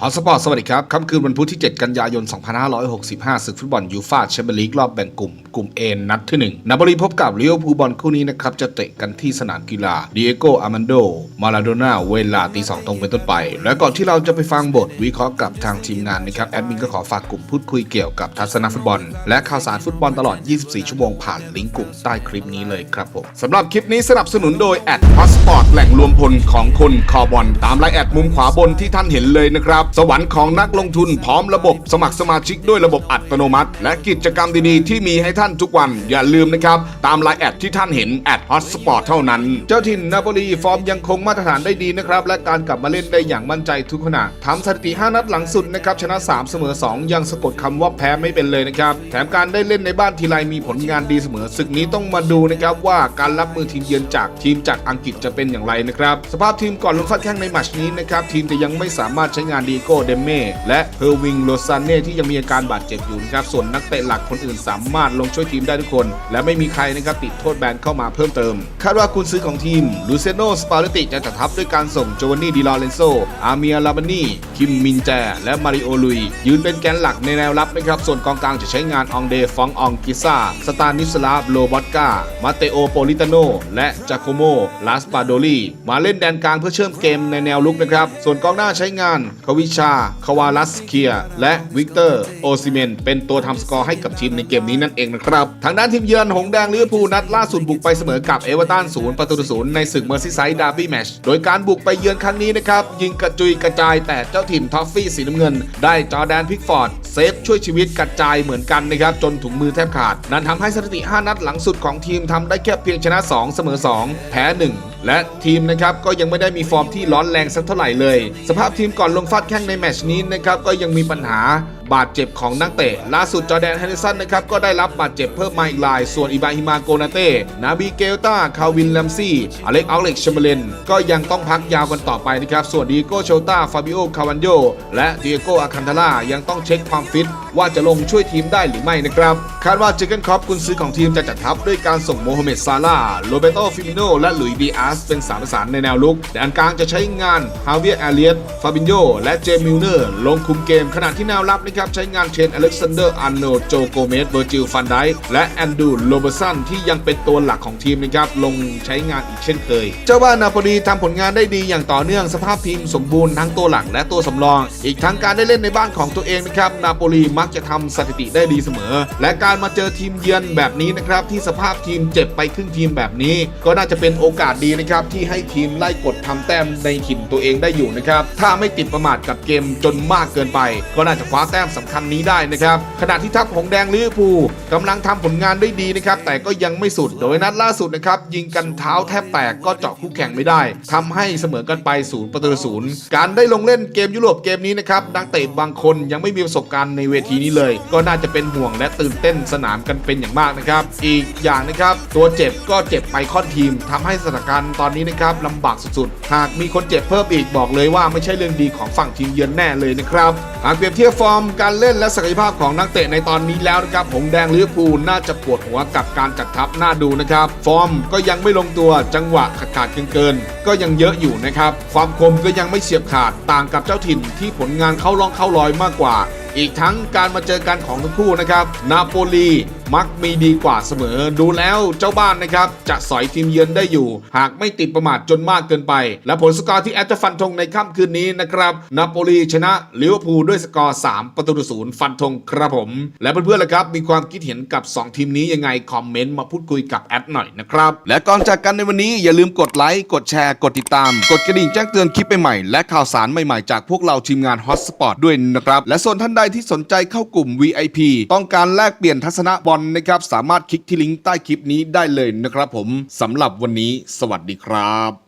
เอสปอร์ตสวัสดีครับ ค่ำคืนวันพุธที่ 7 กันยายน 2565 ศึกฟุตบอลยูฟ่าแชมเปี้ยนลีกรอบแบ่งกลุ่ม กลุ่ม A นัดที่1นาโปลีพบกับลิเวอร์พูลบอลคู่นี้นะครับ จะเตะกันที่สนามกีฬาดิเอโกอามันโด มาลาโดนาเวลาตี2ตรงเป็นต้นไป และก่อนที่เราจะไปฟังบทวิเคราะห์กับทางทีมงานนะครับ แอดมินก็ขอฝากกลุ่มพูดคุยเกี่ยวกับทัศนฟุตบอล และข่าวสารฟุตบอลตลอด 24 ชั่วโมงผ่านลิงก์กลุ่มใต้คลิปนี้เลยครับผมสำหรับคลิปนี้สนับสนุนโดยแอดพาสปอร์ตแหล่งรวมพลของคนคอบอลตามไลน์แอดมุมขวาบนที่ท่านเห็นเลยนะครับสวรรค์ของนักลงทุนพร้อมระบบสมัครสมาชิกด้วยระบบอัตโนมัติ และกิจกรรมดีๆที่มีให้ท่านทุกวันอย่าลืมนะครับ ตามไลน์แอดที่ท่านเห็นแอดฮอตสปอร์ตเท่านั้น เจ้าถิ่นนาโปลีฟอร์มยังคงมาตรฐานได้ดีนะครับ และการกลับมาเล่นได้อย่างมั่นใจทุกขณะทำสถิติ 5 นัดหลังสุดนะครับชนะ 3 เสมอ 2 ยังสะกดคำว่าแพ้ไม่เป็นเลยนะครับแถมการได้เล่นในบ้านทีไรมีผลงานดีเสมอศึกนี้ต้องมาดูนะครับว่าการรับมือทีมเยือนจากทีมจากอังกฤษจะเป็นอย่างไรนะครับสภาพทีมก่อนลงฟาดแข้งในแมตชนี้นะครับทีมจะยังไม่สามารถใช้งานดีโก้เดเม่และเฮอร์วิงโลซานเน่ที่ยังมีอาการบาดเจ็บอยู่นะครับส่วนนักเตะหลักคนอื่นสามารถลงช่วยทีมได้ทุกคน และไม่มีใครนะครับติดโทษแบนเข้ามาเพิ่มเติม คาดว่าคุณซื้อของทีมลูเซโนสปาเลติจะจัดทัพด้วยการส่งโจวานนี่ดิลอเรนโซ อาเมียลาบานี่ คิมมินแจ และมาริโอลุย ยืนเป็นแกนหลักในแนวรับนะครับ ส่วนกองกลางจะใช้งานองเดฟององกิซ่า สตานิสลาฟโลบอตกามาเตโอโปลิตาโน และจาโคโม ลาสปาโดลี มาเล่นแดนกลางเพื่อเชื่อมเกมในแนวลุกนะครับ ส่วนกองหน้าใช้งานควิชา คาวาลัสเคีย และวิกเตอร์ โอซิเมน เป็นตัวทำสกอร์ให้กับทีมในเกมนี้นั่นเองนะครับ ทางด้านทีมเยือนหงแดงลิเวอร์พูลนัดล่าสุดบุกไปเสมอกับเอเวอร์ตันศูนย์ประตูศูนย์ในศึกเมอร์ซีไซด์ดาร์บี้แมช โดยการบุกไปเยือนครั้งนี้นะครับยิงกระจุยกระจายแต่เจ้าถิ่นทอฟฟี่สีน้ำเงิน ได้จอแดนพิกฟอร์ด เซฟช่วยชีวิตกระจายเหมือนกันนะครับจนถุงมือแทบขาด นั่นทำให้สถิติ 5 นัดหลังสุดของทีมทำได้แค่เพียงชนะ 2 เสมอ 2 แพ้ 1 และทีมนะครับก็ยังไม่ได้มีฟอร์มที่ร้อนแรงสักเท่าไหร่เลย สภาพทีมก่อนลงฟาดแข้งในแมชนี้นะครับก็ยังมีปัญหา บาดเจ็บของนักเตะ ล่าสุดจอแดนแฮนเดสันนะครับก็ได้รับบาดเจ็บเพิ่มมาอีกราย ส่วนอิบราฮิมาโกนาเต้นาบีเกลตาคาวินแลมซี่อเล็กอัลเล็กชมเบลนก็ยังต้องพักยาวกันต่อไปนะครับ ส่วนดีโก้โชตาฟาบิโอคาวันโยและดิเอโกอาคันทาร่ายังต้องเช็คความฟิต ว่าจะลงช่วยทีมได้หรือไม่นะครับ คาดว่าเจเกนครอปกุนซื้อของทีมจะจัดทัพด้วยการส่งโมฮัมเหม็ดซาลาโรเบโตฟิมิโนและหลุยส์ดีอาสเป็นสามประสานในแนวลุกแดนกลางจะใช้งานฮาเวียร์แอเลียตฟาบินโยและเจมิลเนอร์ลงคุมเกมขณะที่แนวรับนะครับใช้งานเทรนอเล็กซานเดอร์อันโนโจโกเมสเวอร์จิลฟันไดและแอนดูโรเบอร์สันที่ยังเป็นตัวหลักของทีมนะครับลงใช้งานอีกเช่นเคย เจ้าบ้านนาโปลีทำผลงานได้ดีอย่างต่อเนื่องสภาพทีมสมบูรณ์ทั้งตัวหลักและตัวสำรอง อีกทั้งการได้เล่นในบ้านของตัวเองนะครับนาโปลีมักจะทำสถิติได้ดีเสมอ และการมาเจอทีมเยือนแบบนี้นะครับที่สภาพทีมเจ็บไปครึ่งทีมแบบนี้ ก็น่าจะเป็นโอกาสดีนะครับที่ให้ทีมไล่กดทำแต้มในถิ่นตัวเองได้อยู่นะครับถ้าไม่ติดประมาทกับเกมจนมากเกินไป ก็น่าจะคว้าแต้มสำคัญนี้ได้นะครับขณะที่ทัพหงแดงลิเวอร์พูลกำลังทำผลงานได้ดีนะครับแต่ก็ยังไม่สุดโดยนัดล่าสุดนะครับยิงกันเท้าแทบแตกก็เจาะคู่แข่งไม่ได้ทำให้เสมอกันไปศูนย์ประตูศูนย์การได้ลงเล่นเกมยุโรปเกมนี้นะครับนักเตะบางคนยังไม่มีประสบการณ์ในเวทีนี้เลย ก็น่าจะเป็นห่วงและตื่นเต้นสนามกันเป็นอย่างมากนะครับ อีกอย่างนะครับตัวเจ็บก็เจ็บไปค่อนทีมทำให้สถานการณ์ตอนนี้นะครับลำบากสุดๆ หากมีคนเจ็บเพิ่มอีกบอกเลยว่าไม่ใช่เรื่องดีของฝั่งทีมเยือนแน่เลยนะครับ หากเปรียบเทียบฟอร์มการเล่นและศักยภาพของนักเตะในตอนนี้แล้วนะครับหงแดงลิเวอร์พูลน่าจะปวดหัวกับการจัดทัพน่าดูนะครับ ฟอร์มก็ยังไม่ลงตัวจังหวะขาดขาดเกินๆก็ยังเยอะอยู่นะครับ ความคมก็ยังไม่เฉียบขาดต่างกับเจ้าถิ่นที่ผลงานเข้าร่องเข้ารอยมากกว่า อีกทั้งการมาเจอกันของทั้งคู่นะครับ นาโปลี มักมีดีกว่าเสมอ ดูแล้วเจ้าบ้านนะครับจะสอยทีมเยือนได้อยู่ หากไม่ติดประมาทจนมากเกินไป และผลสกอร์ที่แอตจะฟันธงในค่ำคืนนี้นะครับนาโปลีชนะลิเวอร์พูลด้วยสกอร์ 3 ประตูต่อศูนย์ฟันธงครับผม และเพื่อนๆล่ะครับ มีความคิดเห็นกับ 2 ทีมนี้ยังไง คอมเมนต์มาพูดคุยกับแอดหน่อยนะครับ และก่อนจากกันในวันนี้อย่าลืมกดไลค์กดแชร์ กดติดตาม กดกระดิ่งแจ้งเตือนคลิปใหม่ๆและข่าวสารใหม่ๆจากพวกเราทีมงาน Hotspot ด้วยนะครับและส่วนท่านใดที่สนใจเข้ากลุ่ม VIP ต้องการแลกเปลี่ยนทัศนะบอลนะครับสามารถคลิกที่ลิงก์ใต้คลิปนี้ได้เลยนะครับผมสำหรับวันนี้สวัสดีครับ